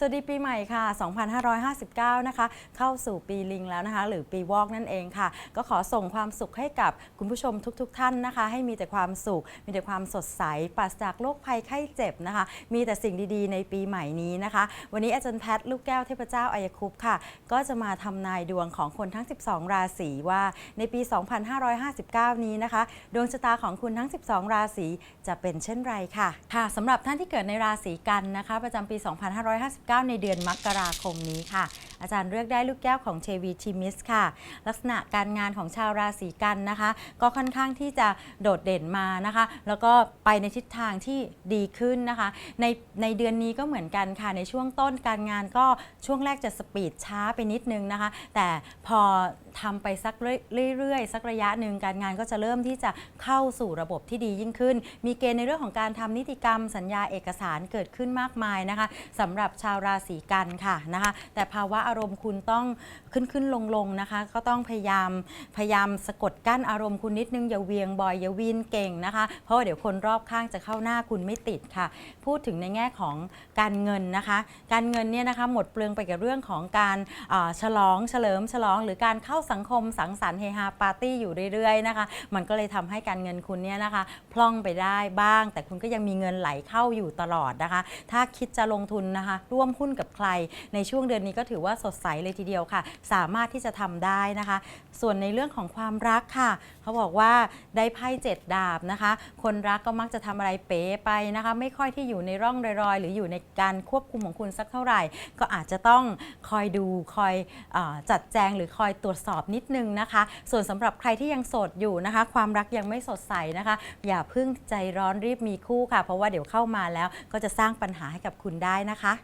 สวัสดีปีใหม่ค่ะ 2559 นะคะ เข้าสู่ปีลิงแล้วนะคะ หรือปีวอกนั่นเองค่ะ ก็ขอส่งความสุขให้กับคุณผู้ชมทุกๆทท่านนะคะ ให้มีแต่ความสุข มีแต่ความสดใส ปราศจากโรคภัยไข้เจ็บนะคะ มีแต่สิ่งดีๆ ในปีใหม่นี้นะคะ วันนี้อาจารย์แพทย์ลูกแก้วเทพเจ้าอายคุปต์ค่ะ ก็จะมาทำนายดวงของคนทั้ง 12 ราศีว่าในปี 2559 นี้นะคะ ดวงชะตาของคุณทั้ง 12 ราศีจะเป็นเช่นไรค่ะ ค่ะสำหรับท่านที่เกิดในราศีกันนะคะ ประจำปี 2559 9 ในเดือนมกราคมนี้ค่ะอาจารย์เลือกได้ลูกแก้วของเทวีทิมิสค่ะ ลักษณะการงานของชาวราศีกันนะคะ ก็ค่อนข้างที่จะโดดเด่นมานะคะ แล้วก็ไปในทิศทางที่ดีขึ้นนะคะ ในในเดือนนี้ก็เหมือนกันค่ะ ในช่วงต้นการงานก็ช่วงแรกจะสปีดช้าไปนิดนึงนะคะ แต่พอทำไปสักเรื่อยๆ สักระยะหนึ่งการงานก็จะเริ่มที่จะเข้าสู่ระบบที่ดียิ่งขึ้น มีเกณฑ์ในเรื่องของการทำนิติกรรม สัญญาเอกสารเกิดขึ้นมากมายนะคะสำหรับชาวราศีกันค่ะนะคะ แต่ภาวะอารมณ์คุณต้องขึ้นขึ้นลงลงนะคะ ก็ต้องพยายามพยายามสะกดกั้นอารมณ์คุณนิดนึงอย่าเวียงบ่อยอย่าวีนเก่งนะคะ เพราะว่าเดี๋ยวคนรอบข้างจะเข้าหน้าคุณไม่ติดค่ะ พูดถึงในแง่ของการเงินนะคะ การเงินเนี่ยนะคะหมดเปลืองไปกับเรื่องของการฉลองเฉลิมฉลอง หรือการเข้าสังคมสังสรรค์เฮฮาปาร์ตี้อยู่เรื่อยๆนะคะ มันก็เลยทำให้การเงินคุณเนี่ยนะคะพล่องไปได้บ้าง แต่คุณก็ยังมีเงินไหลเข้าอยู่ตลอดนะคะ ถ้าคิดจะลงทุนนะคะ ร่วมหุ้นกับใครในช่วงเดือนนี้ก็ถือว่าสดใสเลยทีเดียวค่ะ สามารถที่จะทำได้นะคะ ส่วนในเรื่องของความรักค่ะ เขาบอกว่าได้ไพ่เจ็ดดาบนะคะ คนรักก็มักจะทำอะไรเป๋ไปนะคะ ไม่ค่อยที่อยู่ในร่องรอยๆ หรืออยู่ในการควบคุมของคุณสักเท่าไหร่ ก็อาจจะต้องคอยดูคอยอจัดแจงหรือคอยตรวจสอบนิดนึงนะคะ ส่วนสำหรับใครที่ยังโสดอยู่นะคะ ความรักยังไม่สดใสนะคะ อย่าเพิ่งใจร้อนรีบมีคู่ค่ะ เพราะว่าเดี๋ยวเข้ามาแล้วก็จะสร้างปัญหาให้กับคุณได้นะคะ